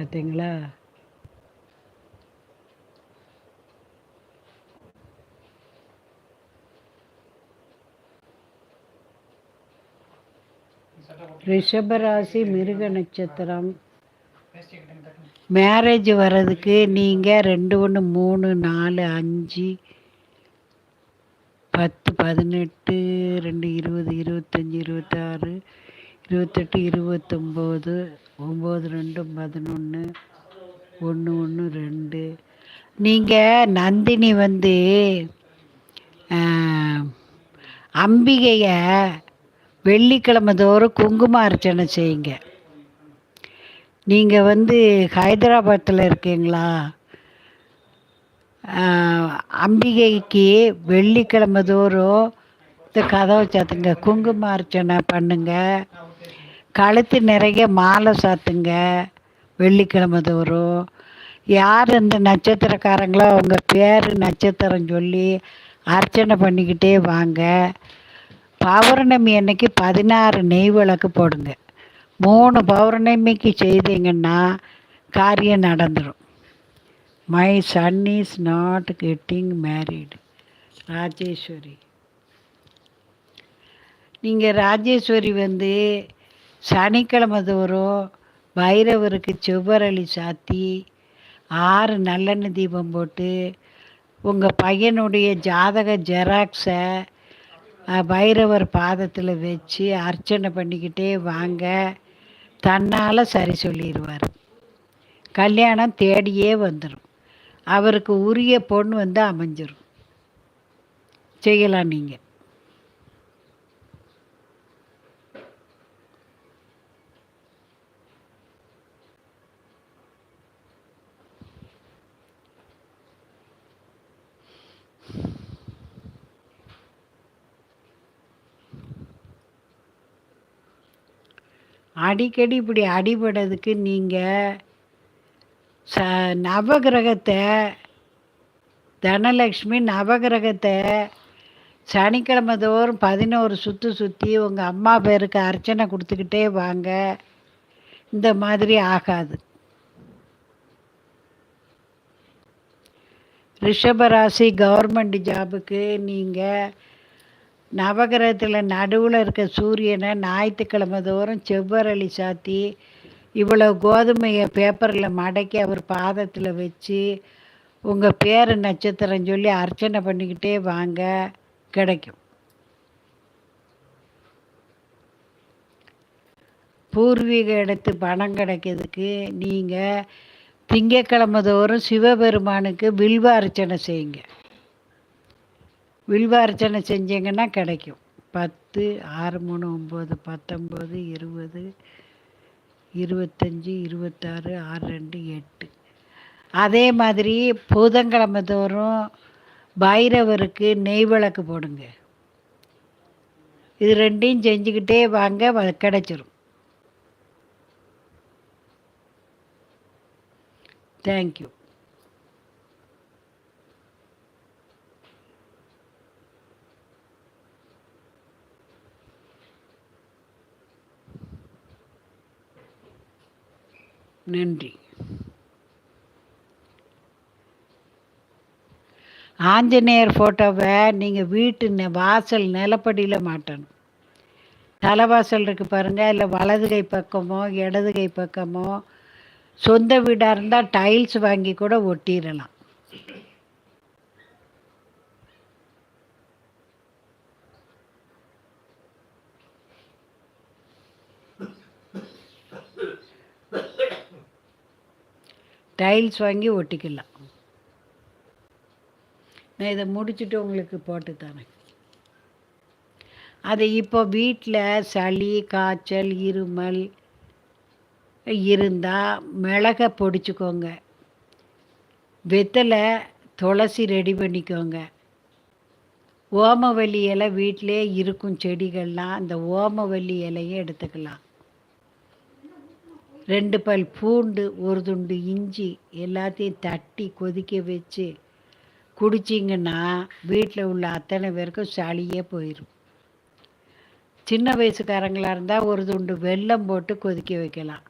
பார்த்தீங்களா ரிஷபராசி மிருக நட்சத்திரம். மேரேஜ் வர்றதுக்கு நீங்கள் ரெண்டு ஒன்று மூணு நாலு அஞ்சு பத்து பதினெட்டு ரெண்டு இருபது இருபத்தஞ்சி இருபத்தாறு இருபத்தெட்டு இருபத்தொம்போது ஒம்பது ரெண்டு பதினொன்று ஒன்று ஒன்று ரெண்டு. நீங்கள் நந்தினி வந்து அம்பிகையை வெள்ளிக்கிழமை தோறும் குங்கும அர்ச்சனை செய்யுங்க. நீங்கள் வந்து ஹைதராபாத்தில் இருக்கீங்களா? அம்பிகைக்கு வெள்ளிக்கிழமை தோறும் இந்த கதவை சாத்துங்க குங்கும அர்ச்சனை பண்ணுங்க. கழுத்து நிறைய மாலை சாத்துங்க. வெள்ளிக்கிழமை தோறும். யார் இந்த நட்சத்திரக்காரங்களோ அவங்க பேர் நட்சத்திரம் சொல்லி அர்ச்சனை பண்ணிக்கிட்டே வாங்க. பௌர்ணமி அன்னைக்கு பதினாறு நெய் விளக்கு போடுங்க. மூணு பௌர்ணமிக்கு செய்தீங்கன்னா காரியம் நடந்துடும் my son is not getting married Rajeshwari. நீங்கள் ராஜேஸ்வரி வந்து சனிக்கிழமை தோறும் பைரவருக்கு செவ்வரளி சாத்தி ஆறு நல்லெண்ணெய் தீபம் போட்டு உங்கள் பையனுடைய ஜாதக ஜெராக்ஸை பைரவர் பாதத்தில் வச்சு அர்ச்சனை பண்ணிக்கிட்டே வாங்க. தன்னால் சரி சொல்லிடுவார் கல்யாணம் தேடியே வந்துடும் அவருக்கு உரிய பொண்ணு வந்து அமைஞ்சிரும். செய்யலாம் நீங்கள் அடிக்கடி இப்படி அடிபடுறதுக்கு நீங்கள் ச நவகிரகத்தை தனலக்ஷ்மி நவகிரகத்தை சனிக்கிழமை தோறும் பதினோரு சுற்று சுற்றி உங்கள் அம்மா பேருக்கு அர்ச்சனை கொடுத்துக்கிட்டே வாங்க. இந்த மாதிரி ஆகாது. ரிஷபராசி கவர்மெண்ட் ஜாபுக்கு நீங்கள் நவகிரகத்தில் நடுவில் இருக்க சூரியனை ஞாயிற்றுக்கிழமை தோறும் செவ்வரளி சாத்தி இவ்வளோ கோதுமையை பேப்பரில் மடக்கி அவர் பாதத்தில் வச்சு உங்கள் பேர் நட்சத்திரம் சொல்லி அர்ச்சனை பண்ணிக்கிட்டே வாங்க கிடைக்கும். பூர்வீக இடத்து பணம் கிடைக்கிறதுக்கு நீங்கள் திங்கக்கிழமை தோறும் சிவபெருமானுக்கு வில்வ அர்ச்சனை செய்யுங்க. வில்வார்ச்சனை செஞ்சீங்கன்னா கிடைக்கும். பத்து ஆறு மூணு ஒம்பது பத்தொம்பது இருபது இருபத்தஞ்சி இருபத்தாறு ஆறு ரெண்டு எட்டு. அதே மாதிரி புதன்கிழமை தோறும் பைரவருக்கு நெய் விளக்கு போடுங்க. இது ரெண்டையும் செஞ்சுக்கிட்டே வாங்க கிடைச்சிரும். தேங்க்யூ நன்றி. ஆஞ்சநேயர் ஃபோட்டோவை நீங்கள் வீட்டு வாசல் நிலப்படியில் மாட்டணும். தலைவாசல் இருக்குது பாருங்கள் இல்லை வலது கை பக்கமோ இடது கை பக்கமோ சொந்த வீடாக இருந்தால் டைல்ஸ் வாங்கி கூட ஒட்டிடலாம். டைல்ஸ் வாங்கி ஒட்டிக்கலாம். நான் இதை முடிச்சுட்டு உங்களுக்கு போட்டு தரேன். அதை இப்போ வீட்டில் சளி காய்ச்சல் இருமல் இருந்தால் மிளகை பொடிச்சுக்கோங்க. வெத்தலை துளசி ரெடி பண்ணிக்கோங்க. ஓமவல்லி இலை வீட்டிலே இருக்கும் செடிகள்லாம் அந்த ஓமவல்லி இலையை எடுத்துக்கலாம். ரெண்டு பல் பூண்டு ஒரு துண்டு இஞ்சி எல்லாத்தையும் தட்டி கொதிக்க வச்சு குடிச்சிங்கன்னா வீட்டில் உள்ள அத்தனை பேருக்கும் சளியே போயிடும் சின்ன வயசுக்காரங்களாக இருந்தால் ஒரு துண்டு வெல்லம் போட்டு கொதிக்க வைக்கலாம்.